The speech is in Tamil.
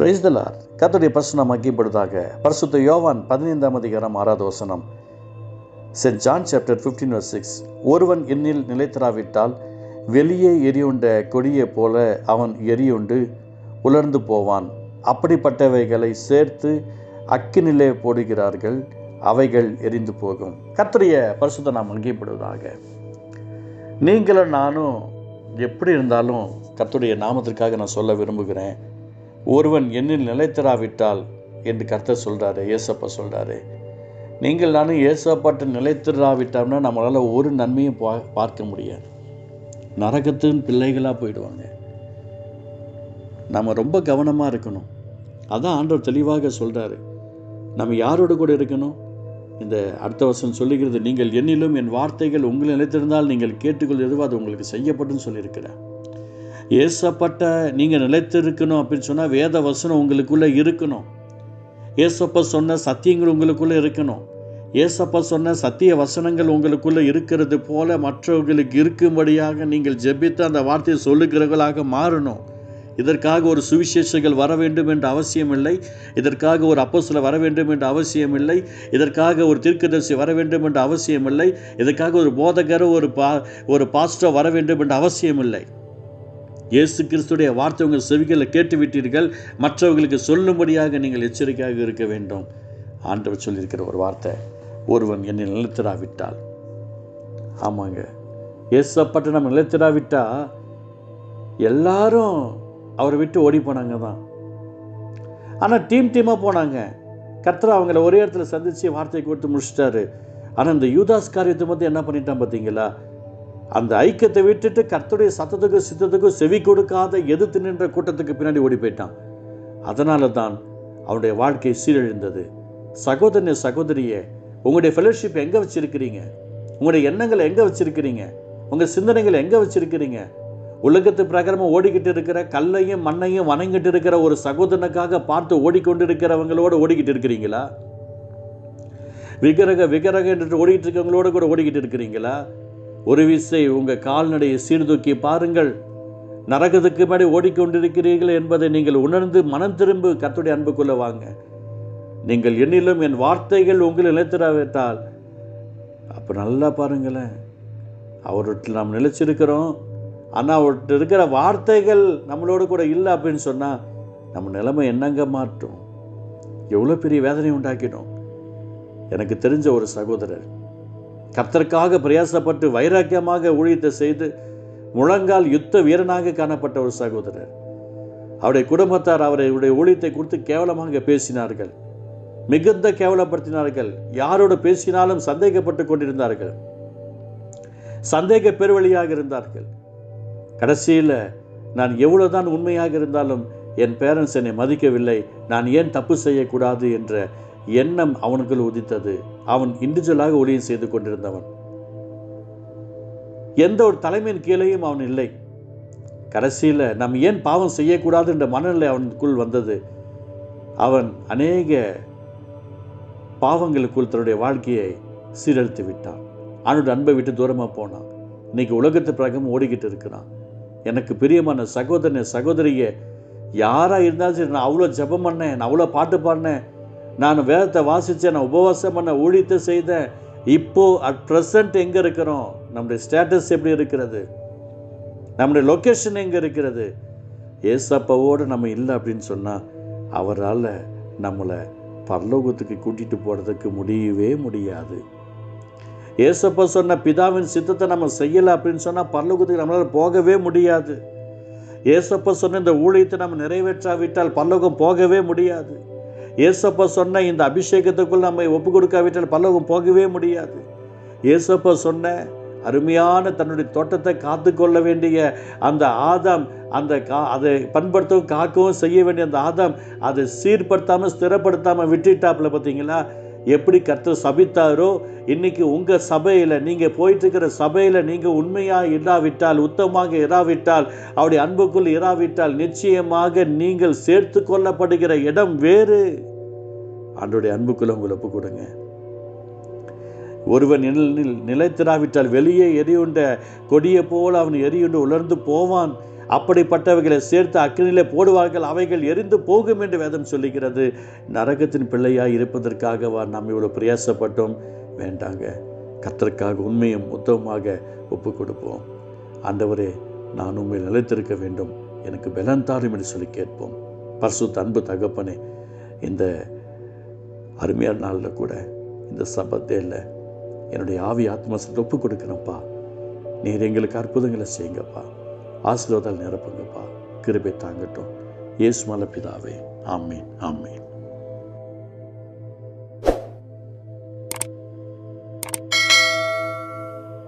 பிரைஸ்தலார் கர்த்தருடைய நாம் மகிப்படுதாக பரிசுத்த யோவான் பதினைந்தாம் அதிகாரம் ஆறாவது வசனம். Saint John chapter fifteen six ஒருவன் என்னில் நிலைத்தராவிட்டால் வெளியே எரியுண்ட கொடியைப் போல அவன் எரியுண்டு உலர்ந்து போவான். அப்படிப்பட்டவைகளை சேர்த்து அக்கினிலே போடுகிறார்கள் அவைகள் எரிந்து போகும். கர்த்தருடைய பரிசுத்த நாம் அங்கீப்படுவதாக நீங்களும் நானும் எப்படி இருந்தாலும் கத்துடைய நாமத்திற்காக நான் சொல்ல விரும்புகிறேன். ஒருவன் என்னில் நிலைத்தராவிட்டால் என்று கர்த்தர் சொல்கிறாரு ஏசப்பா சொல்கிறாரு நீங்கள் நானும் ஏசப்பட்டு நிலைத்திராவிட்டோம்னா நம்மளால் ஒரு நன்மையும் பா பார்க்க முடியாது. நரகத்தின் பிள்ளைகளாக போயிடுவாங்க. நம்ம ரொம்ப கவனமாக இருக்கணும். அதான் ஆண்டவர் தெளிவாக சொல்கிறாரு நம்ம யாரோடு கூட இருக்கணும்? இந்த அடுத்த வருஷம் சொல்லுகிறது நீங்கள் என்னிலும் என் வார்த்தைகள் உங்களை நிலைத்திருந்தால் நீங்கள் கேட்டுக்கொள் எதுவோ அது உங்களுக்கு செய்யப்பட்டுன்னு சொல்லியிருக்கிறேன் ஏசப்பட்ட நீங்கள் நிலைத்திருக்கணும் அப்படின்னு சொன்னால் வேத வசனம் உங்களுக்குள்ளே இருக்கணும். ஏசப்பா சொன்ன சத்தியங்கள் உங்களுக்குள்ளே இருக்கணும். ஏசப்பா சொன்ன சத்திய வசனங்கள் உங்களுக்குள்ளே இருக்கிறது போல மற்றவர்களுக்கு இருக்கும்படியாக நீங்கள் ஜெபித்து அந்த வார்த்தையை சொல்லுகிறவர்களாக மாறணும். இதற்காக ஒரு சுவிசேஷங்கள் வர வேண்டும் என்ற அவசியமில்லை. இதற்காக ஒரு அப்போஸ்தலர் வர வேண்டும் என்ற அவசியமில்லை. இதற்காக ஒரு தீர்க்கதரிசி வர வேண்டும் என்ற அவசியமில்லை. இதற்காக ஒரு போதகர் ஒரு பா ஒரு பாஸ்டர் வர வேண்டும் என்ற அவசியமில்லை. இயேசு கிறிஸ்துடைய வார்த்தை உங்கள் செவிகளை கேட்டு விட்டீர்கள் மற்றவர்களுக்கு சொல்லும்படியாக நீங்கள் எச்சரிக்கையாக இருக்க வேண்டும். ஆண்டவர் சொல்லியிருக்கிற ஒரு வார்த்தை ஒருவன் என்னை நிலைத்திராவிட்டால். ஆமாங்க. ஏசப்பட்டு நம்ம நிலைத்திராவிட்டா எல்லாரும் அவரை விட்டு ஓடி போனாங்க தான். ஆனால் டீம் டீமாக போனாங்க. கர்த்தர் அவங்கள ஒரே இடத்துல சந்தித்து வார்த்தை கொடுத்து முடிச்சிட்டாரு. ஆனால் இந்த யூதாஸ் காரியத்தை மட்டும் என்ன பண்ணிட்டான் பார்த்தீங்களா? அந்த ஐக்கியத்தை விட்டுட்டு கர்த்தருடைய சத்தத்துக்கும் சித்தத்துக்கும் செவி கொடுக்காத எதிர்த்து நின்ற கூட்டத்துக்கு பின்னாடி ஓடி போயிட்டான். அதனால தான் அவனுடைய வாழ்க்கை சீரழிந்தது. சகோதரனே சகோதரியே உங்களுடைய ஃபெலோஷிப் எங்கே வச்சுருக்கிறீங்க? உங்களுடைய எண்ணங்களை எங்கே வச்சுருக்கிறீங்க? உங்கள் சிந்தனைகளை எங்கே வச்சுருக்கிறீங்க? உலகத்து பிரகாரமாக ஓடிக்கிட்டு இருக்கிற கல்லையும் மண்ணையும் வணங்கிட்டு இருக்கிற ஒரு சகோதரனுக்காக பார்த்து ஓடிக்கொண்டு இருக்கிறவங்களோட ஓடிக்கிட்டு இருக்கிறீங்களா? விக்கிரக விக்கிரக என்று ஓடிக்கிட்டு இருக்கிறவங்களோட கூட ஓடிக்கிட்டு இருக்கிறீங்களா? ஒரு விசை உங்கள் கால்நடையை சீர்தூக்கி பாருங்கள். நரகத்துக்கு மேலே ஓடிக்கொண்டிருக்கிறீர்கள் என்பதை நீங்கள் உணர்ந்து மனம் திரும்பு கத்துடைய அன்புக்குள்ளே வாங்க. நீங்கள் என்னிலும் என் வார்த்தைகள் உங்களை நிலைத்திராவிட்டால் அப்போ நல்லா பாருங்களேன். அவர்கிட்ட நாம் நிலைச்சிருக்கிறோம். ஆனால் அவர்கிட்ட இருக்கிற வார்த்தைகள் நம்மளோட கூட இல்லை அப்படின்னு சொன்னால் நம்ம நிலைமை என்னங்க மாற்றும்? எவ்வளோ பெரிய வேதனை உண்டாக்கிடும் எனக்கு தெரிஞ்ச ஒரு சகோதரர் கர்த்தருக்காக பிரயாசப்பட்டு வைராக்கியமாக ஊழியத்தை செய்து முழங்கால் யுத்த வீரனாக காணப்பட்ட ஒரு சகோதரர். அவருடைய குடும்பத்தார் அவருடைய ஊழியத்தை குறித்து கேவலமாக பேசினார்கள். மிகுந்த கேவலப்படுத்தினார்கள். யாரோடு பேசினாலும் சந்தேகப்பட்டு கொண்டிருந்தார்கள். சந்தேக பெருவழியாக இருந்தார்கள். கடைசியில் நான் எவ்வளவுதான் உண்மையாக இருந்தாலும் என் பேரண்ட்ஸ் என்னை மதிக்கவில்லை. நான் ஏன் தப்பு செய்யக்கூடாது? என்ற எண்ணம் அவனுக்குள் உதித்தது. அவன் இண்டிவிஜுவலாக ஊழியம் செய்து கொண்டிருந்தவன். எந்த ஒரு தலைமையின் கீழேயும் அவன் இல்லை. கடைசியில் நம் ஏன் பாவம் செய்யக்கூடாது என்ற மனநிலை அவனுக்குள் வந்தது. அவன் அநேக பாவங்களுக்குள் தன்னுடைய வாழ்க்கையை சீரழித்து விட்டான். அவனுடைய அன்பை விட்டு தூரமாக போனான். இன்னைக்கு உலகத்து பிரகம் ஓடிக்கிட்டு இருக்கிறான். எனக்கு பிரியமான சகோதரனை சகோதரியை யாராக இருந்தாலும் சரி நான் அவ்வளோ ஜபம் பண்ணேன் நான் அவ்வளோ பாட்டு பாடினேன் நான் வேதத்தை வாசித்தேன் நான் உபவாசம் பண்ண ஊழியத்தை செய்தேன். இப்போது அட் ப்ரெசண்ட் எங்கே இருக்கிறோம்? நம்முடைய ஸ்டேட்டஸ் எப்படி இருக்கிறது? நம்முடைய லொக்கேஷன் எங்கே இருக்கிறது? ஏசப்பாவோடு நம்ம இல்லை அப்படின்னு சொன்னால் அவரால் நம்மளை பரலோகத்துக்கு கூட்டிகிட்டு போகிறதுக்கு முடியவே முடியாது. ஏசப்பா சொன்ன பிதாவின் சித்தத்தை நம்ம செய்யலை அப்படின்னு சொன்னால் பரலோகத்துக்கு நம்மளால் போகவே முடியாது. ஏசப்பா சொன்ன இந்த ஊழியத்தை நம்ம நிறைவேற்றாவிட்டால் பரலோகம் போகவே முடியாது. ஏசப்பா சொன்ன இந்த அபிஷேகத்துக்குள் நம்ம ஒப்பு கொடுக்காவிட்டால் பல்லவம் போகவே முடியாது. ஏசப்பா சொன்ன அருமையான தன்னுடைய தோட்டத்தை காத்து கொள்ள வேண்டிய அந்த ஆதாம் அந்த கா அதை பண்படுத்தவும் காக்கவும் செய்ய வேண்டிய அந்த ஆதாம் அதை சீர்படுத்தாமல் ஸ்திரப்படுத்தாமல் விட்டுட்டாப்புல பார்த்தீங்களா? எப்படி கர்த்தர் சபித்தாரோ இன்னைக்கு உங்கள் சபையில் நீங்கள் போயிட்டுருக்கிற சபையில் நீங்கள் உண்மையாக இராவிட்டால் உத்தமாக இராவிட்டால் அவருடைய அன்புக்குள் இராவிட்டால் நிச்சயமாக நீங்கள் சேர்த்து கொள்ளப்படுகிற இடம் வேறு. ஆண்டுடைய அன்புக்குள்ள உங்களை ஒப்பு கொடுங்க. ஒருவன் நில நிலைத்திராவிட்டால் வெளியே எரியுண்ட கொடியை போல் அவன் எரியுண்டு உலர்ந்து போவான். அப்படிப்பட்டவைகளை சேர்த்து அக்கினிலே போடுவார்கள் அவைகள் எரிந்து போகும் என்று வேதம் சொல்லுகிறது. நரகத்தின் பிள்ளையாய் இருப்பதற்காகவா நாம் இவ்வளோ பிரயாசப்பட்டோம். வேண்டாங்க கத்தற்காக உண்மையும் உத்தமமாக ஒப்பு கொடுப்போம். ஆண்டவரே நான் உண்மையில் நிலைத்திருக்க வேண்டும். எனக்கு பலன் தாரும் என்று சொல்லி கேட்போம். பர்சு அன்பு தகப்பனே இந்த அருமையான நாளில் கூட இந்த சபத்தே இல்லை. என்னுடைய ஆவி ஆத்மாசத்தை ஒப்பு கொடுக்குறேன்ப்பா. நீர் எங்களுக்கு அற்புதங்களை செய்யுங்கப்பா. ஆசீர்வாதால் நிரப்புங்கப்பா. கிருபை தாங்கட்டும். ஏசுமல மல பிதாவே. ஆமீன் ஆமீன்.